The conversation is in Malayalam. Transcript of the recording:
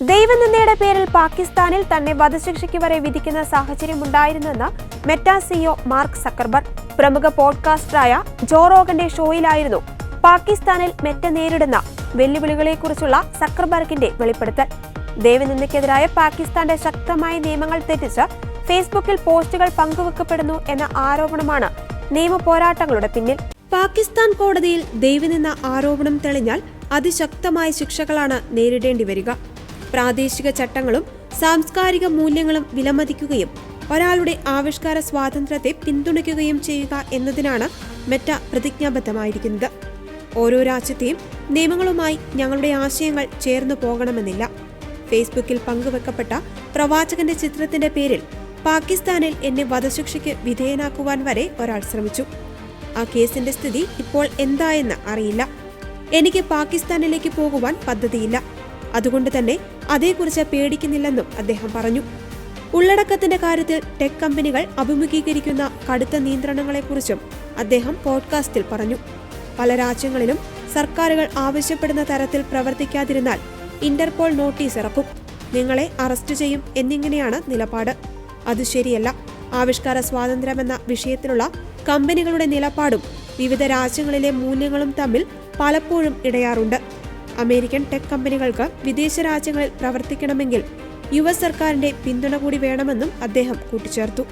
ദൈവനിന്ദയുടെ പേരിൽ പാകിസ്ഥാനിൽ തന്നെ വധശിക്ഷയ്ക്ക് വരെ വിധിക്കുന്ന സാഹചര്യമുണ്ടായിരുന്നെന്ന് മെറ്റാ സിഇഒ മാർക്ക് സക്കർബർഗ് പ്രമുഖ പോഡ്കാസ്റ്ററായ ജോറോഗന്റെ ഷോയിലായിരുന്നു പാകിസ്ഥാനിൽ മെറ്റ നേരിടുന്ന വെല്ലുവിളികളെക്കുറിച്ചുള്ള സക്കർബർഗിന്റെ വെളിപ്പെടുത്തൽ. ദൈവനിന്ദയ്ക്കെതിരായ പാകിസ്ഥാന്റെ ശക്തമായ നിയമങ്ങൾ തെറ്റിച്ച് ഫേസ്ബുക്കിൽ പോസ്റ്റുകൾ പങ്കുവെക്കപ്പെടുന്നു എന്ന ആരോപണമാണ് നിയമ പോരാട്ടങ്ങളുടെ പിന്നിൽ. പാകിസ്ഥാൻ കോടതിയിൽ ദൈവനിന്ന ആരോപണം തെളിഞ്ഞാൽ അതിശക്തമായ ശിക്ഷകളാണ് നേരിടേണ്ടി വരിക. പ്രാദേശിക ചട്ടങ്ങളും സാംസ്കാരിക മൂല്യങ്ങളും വിലമതിക്കുകയും ഒരാളുടെ ആവിഷ്കാര സ്വാതന്ത്ര്യത്തെ പിന്തുണയ്ക്കുകയും ചെയ്യുക എന്നതിനാണ് മെറ്റ പ്രതിജ്ഞാബദ്ധമായിരിക്കുന്നത്. ഓരോ രാജ്യത്തെയും നിയമങ്ങളുമായി ഞങ്ങളുടെ ആശയങ്ങൾ ചേർന്നു പോകണമെന്നില്ല. ഫേസ്ബുക്കിൽ പങ്കുവെക്കപ്പെട്ട പ്രവാചകന്റെ ചിത്രത്തിന്റെ പേരിൽ പാകിസ്ഥാനിൽ എന്നെ വധശിക്ഷയ്ക്ക് വിധേയനാക്കുവാൻ വരെ ഒരാൾ ശ്രമിച്ചു. ആ കേസിന്റെ സ്ഥിതി ഇപ്പോൾ എന്തായെന്ന് അറിയില്ല. എനിക്ക് പാകിസ്ഥാനിലേക്ക് പോകുവാൻ പദ്ധതിയില്ല. അതുകൊണ്ട് തന്നെ അതേക്കുറിച്ച് പേടിക്കുന്നില്ലെന്നും അദ്ദേഹം പറഞ്ഞു. ഉള്ളടക്കത്തിന്റെ കാര്യത്തിൽ ടെക് കമ്പനികൾ അഭിമുഖീകരിക്കുന്ന കടുത്ത നിയന്ത്രണങ്ങളെക്കുറിച്ചും അദ്ദേഹം പോഡ്കാസ്റ്റിൽ പറഞ്ഞു. പല രാജ്യങ്ങളിലും സർക്കാരുകൾ ആവശ്യപ്പെടുന്ന തരത്തിൽ പ്രവർത്തിക്കാതിരുന്നാൽ ഇന്റർപോൾ നോട്ടീസ് ഇറക്കും. നിങ്ങളെ അറസ്റ്റ് ചെയ്യും എന്നിങ്ങനെയാണ് നിലപാട്. അത് ശരിയല്ല. ആവിഷ്കാര സ്വാതന്ത്ര്യമെന്ന വിഷയത്തിലുള്ള കമ്പനികളുടെ നിലപാടും വിവിധ രാജ്യങ്ങളിലെ മൂല്യങ്ങളും തമ്മിൽ പലപ്പോഴും ഇടയാറുണ്ട്. അമേരിക്കൻ ടെക് കമ്പനികൾക്ക് വിദേശ രാജ്യങ്ങളിൽ പ്രവർത്തിക്കണമെങ്കിൽ യു എസ് സർക്കാരിന്റെ പിന്തുണ കൂടി വേണമെന്നും അദ്ദേഹം കൂട്ടിച്ചേർത്തു.